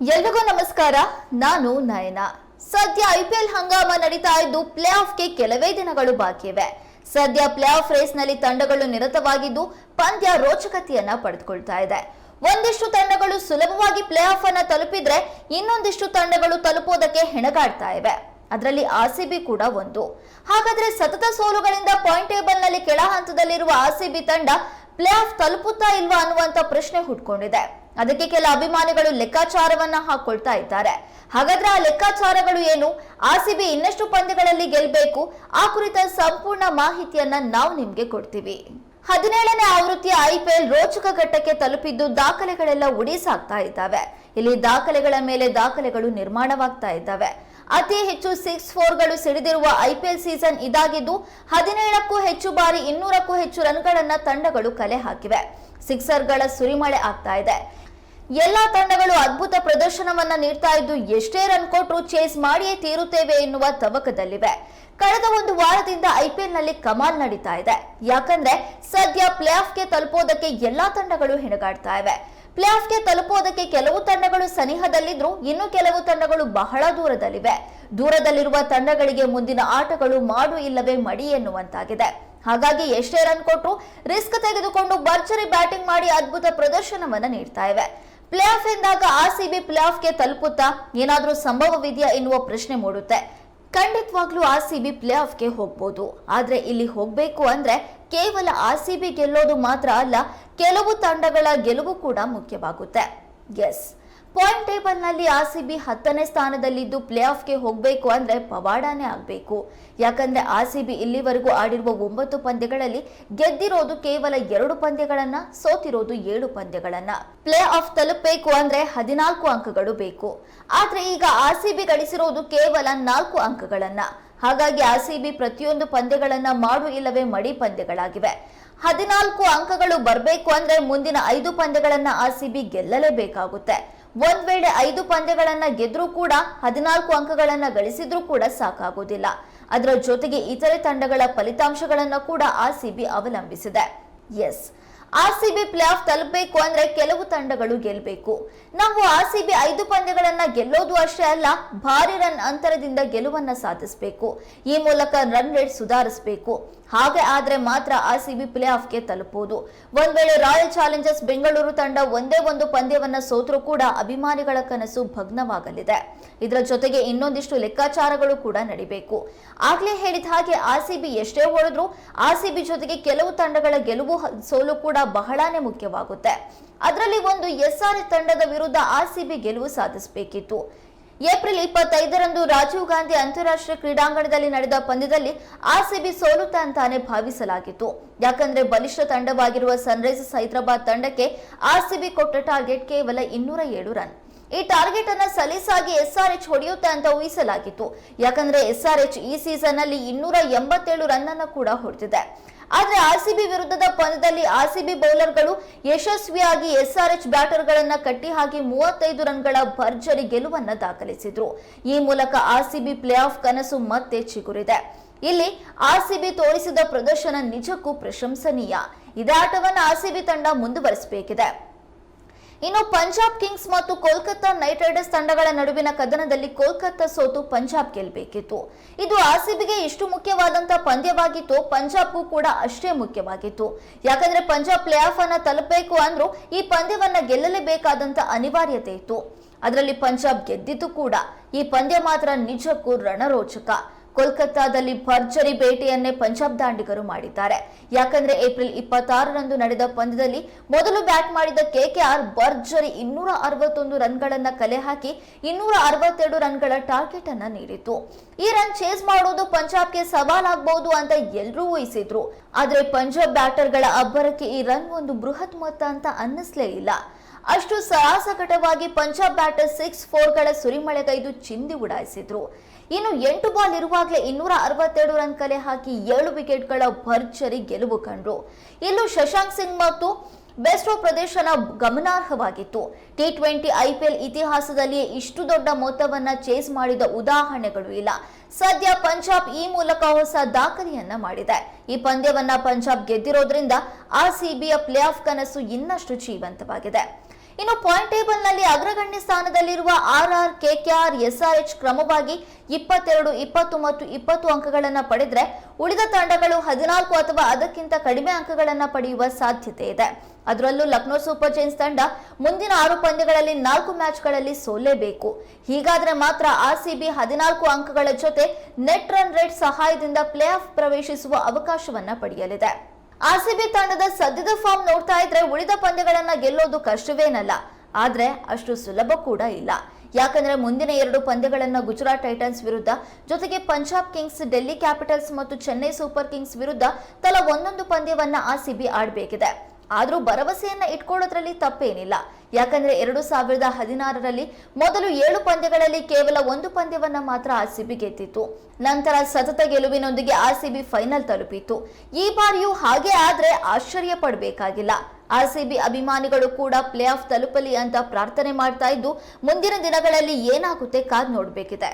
ಎಲ್ರಿಗೂ ನಮಸ್ಕಾರ. ನಾನು ನಯನ. ಸದ್ಯ ಐಪಿಎಲ್ ಹಂಗಾಮ ನಡೀತಾ ಇದ್ದು ಪ್ಲೇ ಆಫ್ಗೆ ಕೆಲವೇ ದಿನಗಳು ಬಾಕಿ ಇವೆ. ಸದ್ಯ ಪ್ಲೇ ಆಫ್ ರೇಸ್ನಲ್ಲಿ ತಂಡಗಳು ನಿರತವಾಗಿದ್ದು ಪಂದ್ಯ ರೋಚಕತೆಯನ್ನ ಪಡೆದುಕೊಳ್ತಾ ಇದೆ. ಒಂದಿಷ್ಟು ತಂಡಗಳು ಸುಲಭವಾಗಿ ಪ್ಲೇ ಆಫ್ ಅನ್ನ ತಲುಪಿದ್ರೆ ಇನ್ನೊಂದಿಷ್ಟು ತಂಡಗಳು ತಲುಪೋದಕ್ಕೆ ಹೆಣಗಾಡ್ತಾ ಇವೆ. ಅದರಲ್ಲಿ ಆರ್ಸಿಬಿ ಕೂಡ ಒಂದು. ಹಾಗಾದ್ರೆ ಸತತ ಸೋಲುಗಳಿಂದ ಪಾಯಿಂಟ್ ಟೇಬಲ್ನಲ್ಲಿ ಕೆಳ ಹಂತದಲ್ಲಿರುವ ಆರ್ಸಿಬಿ ತಂಡ ಪ್ಲೇ ಆಫ್ ತಲುಪುತ್ತಾ ಇಲ್ವಾ ಅನ್ನುವಂತ ಪ್ರಶ್ನೆ ಹುಟ್ಕೊಂಡಿದೆ. ಅದಕ್ಕೆ ಕೆಲ ಅಭಿಮಾನಿಗಳು ಲೆಕ್ಕಾಚಾರವನ್ನ ಹಾಕೊಳ್ತಾ ಇದ್ದಾರೆ. ಹಾಗಾದ್ರೆ ಆ ಲೆಕ್ಕಾಚಾರಗಳು ಏನು? ಆರ್ಸಿಬಿ ಇನ್ನಷ್ಟು ಪಂದ್ಯಗಳಲ್ಲಿ ಗೆಲ್ಲಬೇಕು ಆ ಕುರಿತ ಸಂಪೂರ್ಣ ಮಾಹಿತಿಯನ್ನ ನಾವು ನಿಮ್ಗೆ ಕೊಡ್ತೀವಿ. ಹದಿನೇಳನೇ ಆವೃತ್ತಿಯ ಐಪಿಎಲ್ ರೋಚಕ ಘಟ್ಟಕ್ಕೆ ತಲುಪಿದ್ದು ದಾಖಲೆಗಳೆಲ್ಲ ಉಡಿಸಾಗ್ತಾ ಇದ್ದಾವೆ. ಇಲ್ಲಿ ದಾಖಲೆಗಳ ಮೇಲೆ ದಾಖಲೆಗಳು ನಿರ್ಮಾಣವಾಗ್ತಾ ಇದ್ದಾವೆ. ಅತಿ ಹೆಚ್ಚು ಸಿಕ್ಸ್ ಫೋರ್ಗಳು ಸಿಡಿದಿರುವ ಐಪಿಎಲ್ ಸೀಸನ್ ಇದಾಗಿದ್ದು, ಹದಿನೇಳಕ್ಕೂ ಹೆಚ್ಚು ಬಾರಿ ಇನ್ನೂರಕ್ಕೂ ಹೆಚ್ಚು ರನ್ಗಳನ್ನ ತಂಡಗಳು ಕಲೆ ಹಾಕಿವೆ. ಸಿಕ್ಸರ್ಗಳ ಸುರಿಮಳೆ ಆಗ್ತಾ ಇದೆ. ಎಲ್ಲಾ ತಂಡಗಳು ಅದ್ಭುತ ಪ್ರದರ್ಶನವನ್ನ ನೀಡ್ತಾ ಇದ್ದು ಎಷ್ಟೇ ರನ್ ಕೊಟ್ಟರು ಚೇಸ್ ಮಾಡಿಯೇ ತೀರುತ್ತೇವೆ ಎನ್ನುವ ತವಕದಲ್ಲಿವೆ. ಕಳೆದ ಒಂದು ವಾರದಿಂದ ಐಪಿಎಲ್ನಲ್ಲಿ ಕಮಾಲ್ ನಡೀತಾ ಇದೆ. ಯಾಕಂದ್ರೆ ಸದ್ಯ ಪ್ಲೇ ಆಫ್ಗೆ ತಲುಪೋದಕ್ಕೆ ಎಲ್ಲಾ ತಂಡಗಳು ಹೆಣಗಾಡ್ತಾ ಇವೆ. ಪ್ಲೇ ಆಫ್ಗೆ ತಲುಪೋದಕ್ಕೆ ಕೆಲವು ತಂಡಗಳು ಸನಿಹದಲ್ಲಿದ್ರು ಇನ್ನು ಕೆಲವು ತಂಡಗಳು ಬಹಳ ದೂರದಲ್ಲಿವೆ. ದೂರದಲ್ಲಿರುವ ತಂಡಗಳಿಗೆ ಮುಂದಿನ ಆಟಗಳು ಮಾಡು ಇಲ್ಲವೇ ಮಡಿ ಎನ್ನುವಂತಾಗಿದೆ. ಹಾಗಾಗಿ ಎಷ್ಟೇ ರನ್ ಕೊಟ್ಟರು ರಿಸ್ಕ್ ತೆಗೆದುಕೊಂಡು ಭರ್ಜರಿ ಬ್ಯಾಟಿಂಗ್ ಮಾಡಿ ಅದ್ಭುತ ಪ್ರದರ್ಶನವನ್ನ ನೀಡ್ತಾ ಇವೆ. ಪ್ಲೇ ಆಫ್ ಎಂದಾಗ ಆರ್ಸಿಬಿ ಪ್ಲೇ ಆಫ್ಗೆ ತಲುಪುತ್ತಾ ಏನಾದರೂ ಸಂಭವವಿದೆಯಾ ಎನ್ನುವ ಪ್ರಶ್ನೆ ಮೂಡುತ್ತೆ. ಖಂಡಿತವಾಗ್ಲೂ ಆರ್ಸಿಬಿ ಪ್ಲೇ ಆಫ್ಗೆ ಹೋಗ್ಬೋದು. ಆದರೆ ಇಲ್ಲಿ ಹೋಗಬೇಕು ಅಂದ್ರೆ ಕೇವಲ ಆರ್ಸಿಬಿ ಗೆಲ್ಲೋದು ಮಾತ್ರ ಅಲ್ಲ, ಕೆಲವು ತಂಡಗಳ ಗೆಲುವು ಕೂಡ ಮುಖ್ಯವಾಗುತ್ತೆ. ಎಸ್. ಪಾಯಿಂಟ್ ಟೇಬಲ್ನಲ್ಲಿ ಬಿ ಹತ್ತನೇ ಸ್ಥಾನದಲ್ಲಿದ್ದು ಪ್ಲೇ ಆಫ್ಗೆ ಹೋಗಬೇಕು ಅಂದ್ರೆ ಪವಾಡಾನೇ ಆಗಬೇಕು. ಯಾಕಂದ್ರೆ ಬಿ ಇಲ್ಲಿವರೆಗೂ ಆಡಿರುವ ಒಂಬತ್ತು ಪಂದ್ಯಗಳಲ್ಲಿ ಗೆದ್ದಿರೋದು ಕೇವಲ ಎರಡು ಪಂದ್ಯಗಳನ್ನು, ಸೋತಿರೋದು ಏಳು ಪಂದ್ಯಗಳನ್ನು. ಪ್ಲೇ ಆಫ್ ತಲುಪಬೇಕು ಅಂದ್ರೆ ಹದಿನಾಲ್ಕು ಅಂಕಗಳು ಬೇಕು. ಆದರೆ ಈಗ ಆರ್ಸಿಬಿ ಗಳಿಸಿರೋದು ಕೇವಲ ನಾಲ್ಕು ಅಂಕಗಳನ್ನು. ಹಾಗಾಗಿ ಆರ್ಸಿಬಿ ಪ್ರತಿಯೊಂದು ಪಂದ್ಯಗಳನ್ನು ಮಾಡು ಇಲ್ಲವೇ ಮಡಿ ಪಂದ್ಯಗಳಾಗಿವೆ. ಹದಿನಾಲ್ಕು ಅಂಕಗಳು ಬರಬೇಕು ಅಂದ್ರೆ ಮುಂದಿನ ಐದು ಪಂದ್ಯಗಳನ್ನ ಆರ್ಸಿಬಿ ಗೆಲ್ಲಲೇಬೇಕಾಗುತ್ತೆ. ಒಂದ್ ವೇಳೆ ಐದು ಪಂದ್ಯಗಳನ್ನ ಗೆದ್ರೂ ಕೂಡ ಹದಿನಾಲ್ಕು ಅಂಕಗಳನ್ನ ಗಳಿಸಿದ್ರೂ ಕೂಡ ಸಾಕಾಗೋದಿಲ್ಲ. ಅದರ ಜೊತೆಗೆ ಇತರೆ ತಂಡಗಳ ಫಲಿತಾಂಶಗಳನ್ನ ಕೂಡ ಆರ್ಸಿಬಿ ಅವಲಂಬಿಸಿದೆ. ಎಸ್. ಆರ್ಸಿಬಿ ಪ್ಲೇ ಆಫ್ ತಲುಪಬೇಕು ಅಂದ್ರೆ ಕೆಲವು ತಂಡಗಳು ಗೆಲ್ಲಬೇಕು. ನಾವು ಆರ್ಸಿಬಿ ಐದು ಪಂದ್ಯಗಳನ್ನ ಗೆಲ್ಲೋದು ಅಷ್ಟೇ ಅಲ್ಲ, ಭಾರಿ ರನ್ ಅಂತರದಿಂದ ಗೆಲುವನ್ನ ಸಾಧಿಸಬೇಕು. ಈ ಮೂಲಕ ರನ್ ರೇಟ್ ಸುಧಾರಿಸಬೇಕು. ಹಾಗೆ ಆದ್ರೆ ಮಾತ್ರ ಆರ್ಸಿಬಿ ಪ್ಲೇ ಆಫ್ಗೆ ತಲುಪುವುದು ಒಂದ್ ವೇಳೆ ರಾಯಲ್ ಚಾಲೆಂಜರ್ಸ್ ಬೆಂಗಳೂರು ತಂಡ ಒಂದೇ ಒಂದು ಪಂದ್ಯವನ್ನ ಸೋತರೂ ಕೂಡ ಅಭಿಮಾನಿಗಳ ಕನಸು ಭಗ್ನವಾಗಲಿದೆ. ಇದರ ಜೊತೆಗೆ ಇನ್ನೊಂದಿಷ್ಟು ಲೆಕ್ಕಾಚಾರಗಳು ಕೂಡ ನಡಿಬೇಕು. ಆಗ್ಲೇ ಹೇಳಿದ ಹಾಗೆ ಆರ್ಸಿಬಿ ಎಷ್ಟೇ ಹೊಡೆದ್ರು ಆರ್ಸಿಬಿ ಜೊತೆಗೆ ಕೆಲವು ತಂಡಗಳ ಗೆಲುವು ಸೋಲು ಕೂಡ ಬಹಳಾನೇ ಮುಖ್ಯವಾಗುತ್ತೆ. ಅದರಲ್ಲಿ ಒಂದು ಎಸ್ಆರ್ ತಂಡದ ವಿರುದ್ಧ ಆರ್ಸಿಬಿ ಗೆಲುವು ಸಾಧಿಸಬೇಕಿತ್ತು. ಏಪ್ರಿಲ್ ಇಪ್ಪತ್ತೈದರಂದು ರಾಜೀವ್ ಗಾಂಧಿ ಅಂತಾರಾಷ್ಟ್ರೀಯ ಕ್ರೀಡಾಂಗಣದಲ್ಲಿ ನಡೆದ ಪಂದ್ಯದಲ್ಲಿ ಆರ್ಸಿಬಿ ಸೋಲುತ್ತೆ ಅಂತಾನೆ ಭಾವಿಸಲಾಗಿತ್ತು. ಯಾಕಂದ್ರೆ ಬಲಿಷ್ಠ ತಂಡವಾಗಿರುವ ಸನ್ರೈಸರ್ಸ್ ಹೈದರಾಬಾದ್ ತಂಡಕ್ಕೆ ಆರ್ಸಿಬಿ ಕೊಟ್ಟ ಟಾರ್ಗೆಟ್ ಕೇವಲ ಇನ್ನೂರ ಏಳು ರನ್. ಈ ಟಾರ್ಗೆಟ್ ಅನ್ನ ಸಲೀಸಾಗಿ ಎಸ್ಆರ್ಎಚ್ ಹೊಡೆಯುತ್ತೆ ಅಂತ ಊಹಿಸಲಾಗಿತ್ತು. ಯಾಕಂದ್ರೆ ಎಸ್ಆರ್ಎಚ್ ಈ ಸೀಸನ್ ಅಲ್ಲಿ ಇನ್ನೂರ ಎಂಬತ್ತೇಳು ರನ್ ಅನ್ನ ಕೂಡ ಹೊಡೆದಿದೆ. ಆದ್ರೆ ಆರ್ಸಿಬಿ ವಿರುದ್ಧದ ಪಂದ್ಯದಲ್ಲಿ ಆರ್ಸಿಬಿ ಬೌಲರ್ಗಳು ಯಶಸ್ವಿಯಾಗಿ ಎಸ್ಆರ್ಎಚ್ ಬ್ಯಾಟರ್ಗಳನ್ನ ಕಟ್ಟಿ ಹಾಕಿ ಮೂವತ್ತೈದು ರನ್ಗಳ ಭರ್ಜರಿ ಗೆಲುವನ್ನು ದಾಖಲಿಸಿದ್ರು. ಈ ಮೂಲಕ ಆರ್ಸಿಬಿ ಪ್ಲೇ ಆಫ್ ಕನಸು ಮತ್ತೆ ಚಿಗುರಿದೆ. ಇಲ್ಲಿ ಆರ್ಸಿಬಿ ತೋರಿಸಿದ ಪ್ರದರ್ಶನ ನಿಜಕ್ಕೂ ಪ್ರಶಂಸನೀಯ. ಇದೇ ಆಟವನ್ನು ಆರ್ಸಿಬಿ ತಂಡ ಮುಂದುವರಿಸಬೇಕಿದೆ. ಇನ್ನು ಪಂಜಾಬ್ ಕಿಂಗ್ಸ್ ಮತ್ತು ಕೋಲ್ಕತ್ತಾ ನೈಟ್ ರೈಡರ್ಸ್ ತಂಡಗಳ ನಡುವಿನ ಕದನದಲ್ಲಿ ಕೋಲ್ಕತ್ತಾ ಸೋತು ಪಂಜಾಬ್ ಗೆಲ್ಲಬೇಕಿತ್ತು. ಇದು ಆರ್ಸಿಬಿಗೆ ಇಷ್ಟು ಮುಖ್ಯವಾದಂತಹ ಪಂದ್ಯವಾಗಿತ್ತು, ಪಂಜಾಬ್ಗೂ ಕೂಡ ಅಷ್ಟೇ ಮುಖ್ಯವಾಗಿತ್ತು. ಯಾಕಂದ್ರೆ ಪಂಜಾಬ್ ಪ್ಲೇ ಆಫ್ ಅನ್ನ ತಲುಪಬೇಕು ಅಂದ್ರೂ ಈ ಪಂದ್ಯವನ್ನ ಗೆಲ್ಲಲೇಬೇಕಾದಂತ ಅನಿವಾರ್ಯತೆ ಇತ್ತು. ಅದರಲ್ಲಿ ಪಂಜಾಬ್ ಗೆದ್ದಿದ್ದು ಕೂಡ ಈ ಪಂದ್ಯ ಮಾತ್ರ ನಿಜಕ್ಕೂ ರಣರೋಚಕ. ಕೋಲ್ಕತ್ತಾದಲ್ಲಿ ಭರ್ಜರಿ ಭೇಟಿಯನ್ನೇ ಪಂಜಾಬ್ ದಾಂಡಿಗರು ಮಾಡಿದ್ದಾರೆ. ಯಾಕಂದ್ರೆ ಏಪ್ರಿಲ್ ಇಪ್ಪತ್ತಾರರಂದು ನಡೆದ ಪಂದ್ಯದಲ್ಲಿ ಮೊದಲು ಬ್ಯಾಟ್ ಮಾಡಿದ ಕೆಕೆಆರ್ ಭರ್ಜರಿ ಇನ್ನೂರ ಅರವತ್ತೊಂದು ರನ್ಗಳನ್ನ ಕಲೆ ಹಾಕಿ ಇನ್ನೂರ ಅರವತ್ತೆರಡು ರನ್ಗಳ ಟಾರ್ಗೆಟ್ ಅನ್ನ ನೀಡಿತು ಈ ರನ್ ಚೇಸ್ ಮಾಡೋದು ಪಂಜಾಬ್ಗೆ ಸವಾಲಾಗಬಹುದು ಅಂತ ಎಲ್ಲರೂ ಊಹಿಸಿದ್ರು. ಆದ್ರೆ ಪಂಜಾಬ್ ಬ್ಯಾಟರ್ಗಳ ಅಬ್ಬರಕ್ಕೆ ಈ ರನ್ ಒಂದು ಬೃಹತ್ ಮೊತ್ತ ಅಂತ ಅನ್ನಿಸ್ಲೇ ಇಲ್ಲ. ಅಷ್ಟು ಸಾಹಸಕಟವಾಗಿ ಪಂಜಾಬ್ ಬ್ಯಾಟರ್ ಸಿಕ್ಸ್ ಫೋರ್ಗಳ ಸುರಿಮಳೆಗೈದು ಚಿಂದಿ ಉಡಾಯಿಸಿದ್ರು. ಇನ್ನು ಎಂಟು ಬಾಲ್ ಇರುವಾಗಲೇ ಇನ್ನೂರ ಅರವತ್ತೆರಡು ರನ್ ಕಲೆ ಹಾಕಿ ಏಳು ವಿಕೆಟ್ಗಳ ಭರ್ಜರಿ ಗೆಲುವು ಕಂಡ್ರು. ಇಲ್ಲೂ ಶಶಾಂಕ್ ಸಿಂಗ್ ಮತ್ತು ಬೆಸ್ಟೋ ಪ್ರದೇಶನ ಗಮನಾರ್ಹವಾಗಿತ್ತು. ಟಿ ಟ್ವೆಂಟಿ ಐಪಿಎಲ್ ಇತಿಹಾಸದಲ್ಲಿಯೇ ಇಷ್ಟು ದೊಡ್ಡ ಮೊತ್ತವನ್ನ ಚೇಸ್ ಮಾಡಿದ ಉದಾಹರಣೆಗಳು ಇಲ್ಲ. ಸದ್ಯ ಪಂಜಾಬ್ ಈ ಮೂಲಕ ಹೊಸ ದಾಖಲೆಯನ್ನ ಮಾಡಿದೆ. ಈ ಪಂದ್ಯವನ್ನ ಪಂಜಾಬ್ ಗೆದ್ದಿರೋದ್ರಿಂದ ಆರ್ಸಿಬಿಯ ಪ್ಲೇ ಆಫ್ ಕನಸು ಇನ್ನಷ್ಟು ಜೀವಂತವಾಗಿದೆ. ಇನ್ನು ಪಾಯಿಂಟ್ ಟೇಬಲ್ನಲ್ಲಿ ಅಗ್ರಗಣ್ಯ ಸ್ಥಾನದಲ್ಲಿರುವ ಆರ್ ಆರ್ ಕೆಕೆಆರ್ ಎಸ್ಆರ್ಎಚ್ ಕ್ರಮವಾಗಿ ಇಪ್ಪತ್ತೆರಡು ಇಪ್ಪತ್ತು ಮತ್ತು ಇಪ್ಪತ್ತು ಅಂಕಗಳನ್ನು ಪಡೆದರೆ ಉಳಿದ ತಂಡಗಳು ಹದಿನಾಲ್ಕು ಅಥವಾ ಅದಕ್ಕಿಂತ ಕಡಿಮೆ ಅಂಕಗಳನ್ನು ಪಡೆಯುವ ಸಾಧ್ಯತೆ ಇದೆ. ಅದರಲ್ಲೂ ಲಕ್ನೋ ಸೂಪರ್ ಜೈನ್ಸ್ ತಂಡ ಮುಂದಿನ ಆರು ಪಂದ್ಯಗಳಲ್ಲಿ ನಾಲ್ಕು ಮ್ಯಾಚ್ಗಳಲ್ಲಿ ಸೋಲೇಬೇಕು ಹೀಗಾದರೆ ಮಾತ್ರ ಆರ್ಸಿಬಿ ಹದಿನಾಲ್ಕು ಅಂಕಗಳ ಜೊತೆ ನೆಟ್ ರನ್ ರೇಟ್ ಸಹಾಯದಿಂದ ಪ್ಲೇ ಆಫ್ ಪ್ರವೇಶಿಸುವ ಅವಕಾಶವನ್ನು ಪಡೆಯಲಿದೆ. ಆರ್ಸಿಬಿ ತಂಡದ ಸದ್ಯದ ಫಾರ್ಮ್ ನೋಡ್ತಾ ಇದ್ರೆ ಉಳಿದ ಪಂದ್ಯಗಳನ್ನ ಗೆಲ್ಲೋದು ಕಷ್ಟವೇನಲ್ಲ. ಆದ್ರೆ ಅಷ್ಟು ಸುಲಭ ಕೂಡ ಇಲ್ಲ. ಯಾಕಂದ್ರೆ ಮುಂದಿನ ಎರಡು ಪಂದ್ಯಗಳನ್ನ ಗುಜರಾತ್ ಟೈಟನ್ಸ್ ವಿರುದ್ಧ ಜೊತೆಗೆ ಪಂಜಾಬ್ ಕಿಂಗ್ಸ್ ಡೆಲ್ಲಿ ಕ್ಯಾಪಿಟಲ್ಸ್ ಮತ್ತು ಚೆನ್ನೈ ಸೂಪರ್ ಕಿಂಗ್ಸ್ ವಿರುದ್ಧ ತಲಾ ಒಂದೊಂದು ಪಂದ್ಯವನ್ನ ಆರ್ಸಿಬಿ ಆಡಬೇಕಿದೆ. ಆದ್ರೂ ಭರವಸೆಯನ್ನ ಇಟ್ಕೊಳ್ಳೋದ್ರಲ್ಲಿ ತಪ್ಪೇನಿಲ್ಲ. ಯಾಕಂದ್ರೆ ಎರಡು ಸಾವಿರದ ಹದಿನಾರರಲ್ಲಿ ಮೊದಲು ಏಳು ಪಂದ್ಯಗಳಲ್ಲಿ ಕೇವಲ ಒಂದು ಪಂದ್ಯವನ್ನ ಮಾತ್ರ ಆರ್ಸಿಬಿ ಗೆದ್ದಿತ್ತು. ನಂತರ ಸತತ ಗೆಲುವಿನೊಂದಿಗೆ ಆರ್ಸಿಬಿ ಫೈನಲ್ ತಲುಪಿತ್ತು. ಈ ಬಾರಿಯೂ ಹಾಗೆ ಆದ್ರೆ ಆಶ್ಚರ್ಯ ಪಡಬೇಕಾಗಿಲ್ಲ. ಆರ್ಸಿಬಿ ಅಭಿಮಾನಿಗಳು ಕೂಡ ಪ್ಲೇ ಆಫ್ ತಲುಪಲಿ ಅಂತ ಪ್ರಾರ್ಥನೆ ಮಾಡ್ತಾ ಇದ್ದು ಮುಂದಿನ ದಿನಗಳಲ್ಲಿ ಏನಾಗುತ್ತೆ ಕಾದ್ ನೋಡ್ಬೇಕಿದೆ.